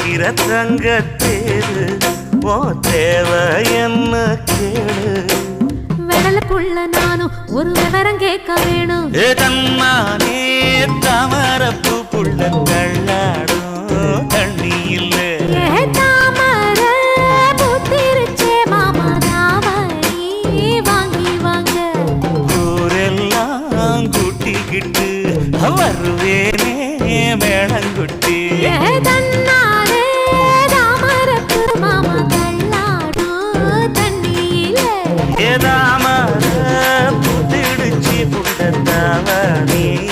வீர தங்கத்தேரு ஓ தேவை என்ன கேளு வெடல புள்ள நானும் ஒரு விவரம் கேட்க வேணும். ஏ தன்னானே தாமரப்பு புள்ள தள்ளாடும் தண்ணி இல்லை ஏ ஏதாம புத்திடுச்சி புண்டத்தாவ நீ.